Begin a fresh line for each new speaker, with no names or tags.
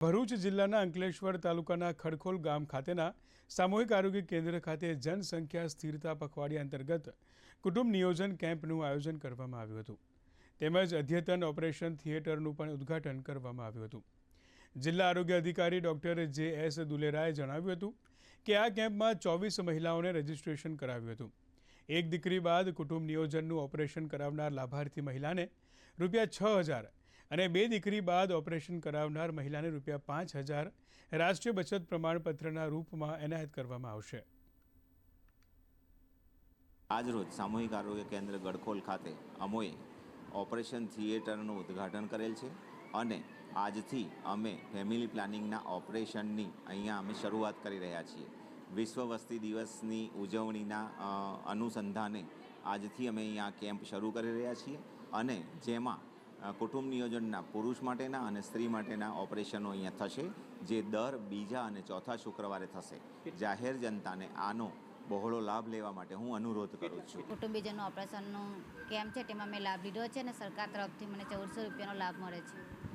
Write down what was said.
ભરૂચ જિલ્લાના અંકલેશ્વર તાલુકાના ખડખોલ ગામ ખાતેના સામૂહિક આરોગ્ય કેન્દ્ર ખાતે જનસંખ્યા સ્થિરતા પખવાડિયા અંતર્ગત કુટુંબ નિયોજન કેમ્પનું આયોજન કરવામાં આવ્યું હતું. તેમજ અદ્યતન ઓપરેશન થિયેટરનું પણ ઉદ્ઘાટન કરવામાં આવ્યું હતું. જિલ્લા આરોગ્ય અધિકારી ડોક્ટર જે એસ દુલેરાએ જણાવ્યું હતું કે આ કેમ્પમાં ચોવીસ મહિલાઓને રજીસ્ટ્રેશન કરાવ્યું હતું. એક દીકરી બાદ કુટુંબ નિયોજનનું ઓપરેશન કરાવનાર લાભાર્થી મહિલાને રૂપિયા છ હજાર અને બે દીકરી બાદ ઓપરેશન કરાવનાર મહિલાને રૂપિયા પાંચ હજાર રાષ્ટ્રીય બચત પ્રમાણપત્રના રૂપમાં એનાયત કરવામાં આવશે.
આજરોજ સામૂહિક આરોગ્ય કેન્દ્ર ગડખોલ ખાતે અમોએ ઓપરેશન થિયેટરનું ઉદ્ઘાટન કરેલ છે અને આજથી અમે ફેમિલી પ્લાનિંગના ઓપરેશનની અહીંયા અમે શરૂઆત કરી રહ્યા છીએ. વિશ્વ વસ્તી દિવસની ઉજવણીના અનુસંધાને આજથી અમે અહીંયા કેમ્પ શરૂ કરી રહ્યા છીએ અને જેમાં કુટુંબ નિયોજનના પુરુષ માટેના અને સ્ત્રી માટેના ઓપરેશનો અહીંયા થશે, જે દર બીજા અને ચોથા શુક્રવારે થશે. જાહેર જનતાને આનો બહોળો લાભ લેવા માટે હું અનુરોધ કરું છું.
કુટુંબીજનનું ઓપરેશનનું કેમ્પ છે? તેમાં મેં લાભ લીધો છે અને સરકાર તરફથી મને ચૌદસો રૂપિયાનો લાભ મળે છે.